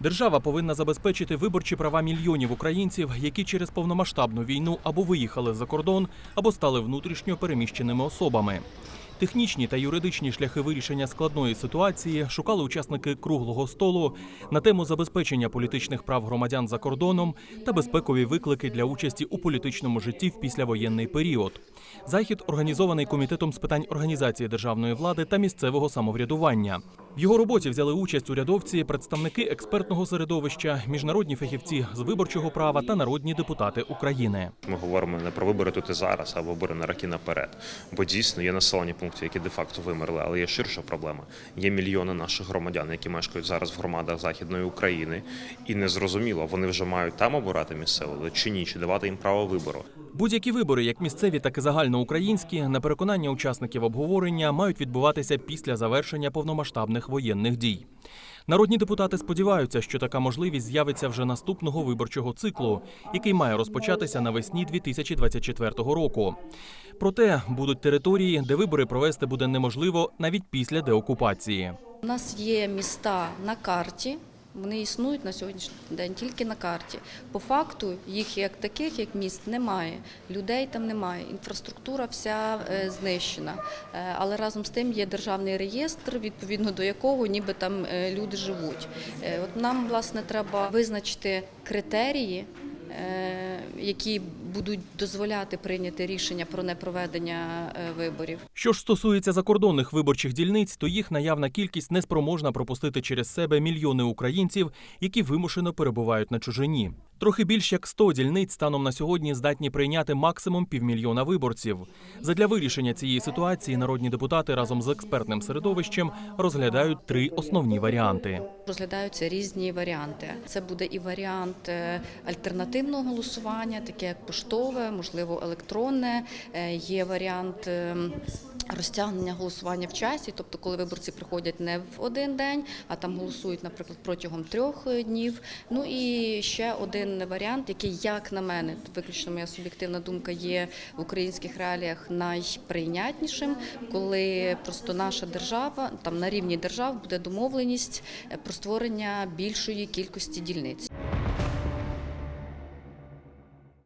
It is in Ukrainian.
Держава повинна забезпечити виборчі права мільйонів українців, які через повномасштабну війну або виїхали за кордон, або стали внутрішньо переміщеними особами. Технічні та юридичні шляхи вирішення складної ситуації шукали учасники круглого столу на тему забезпечення політичних прав громадян за кордоном та безпекові виклики для участі у політичному житті в післявоєнний період. Захід організований комітетом з питань організації державної влади та місцевого самоврядування. В його роботі взяли участь урядовці, представники експертного середовища, міжнародні фахівці з виборчого права та народні депутати України. Ми говоримо не про вибори тут і зараз, а вибори на роки наперед. Бо дійсно є населені пункти, які де-факто вимерли, але є ширша проблема. Є мільйони наших громадян, які мешкають зараз в громадах Західної України, і незрозуміло, вони вже мають там обирати місцево чи ні, чи давати їм право вибору. Будь-які вибори, як місцеві, так і загальноукраїнські, на переконання учасників обговорення мають відбуватися після завершення повномасштабних воєнних дій. Народні депутати сподіваються, що така можливість з'явиться вже наступного виборчого циклу, який має розпочатися навесні 2024 року. Проте будуть території, де вибори провести буде неможливо навіть після деокупації. У нас є міста на карті. Вони існують на сьогоднішній день тільки на карті. По факту їх як таких, як міст, немає. Людей там немає. Інфраструктура вся е, знищена. Е, Але разом з тим є державний реєстр, відповідно до якого ніби там е, люди живуть. От нам власне треба визначити критерії. Е, Які будуть дозволяти прийняти рішення про непроведення е, виборів. Що ж стосується закордонних виборчих дільниць, то їх наявна кількість неспроможна пропустити через себе мільйони українців, які вимушено перебувають на чужині. Трохи більш як 100 дільниць станом на сьогодні здатні прийняти максимум півмільйона виборців. Задля вирішення цієї ситуації народні депутати разом з експертним середовищем розглядають три основні варіанти. Розглядаються різні варіанти. Це буде і варіант е, альтернативного голосування, таке як поштове, можливо, електронне. Е, Є варіант е, розтягнення голосування в часі, тобто, коли виборці приходять не в один день, а там голосують, наприклад, протягом трьох е, днів. Ну і ще один варіант, який, як на мене, виключно моя суб'єктивна думка, є в українських реаліях найприйнятнішим, коли просто наша держава там на рівні держав буде домовленість е, про створення більшої кількості дільниць.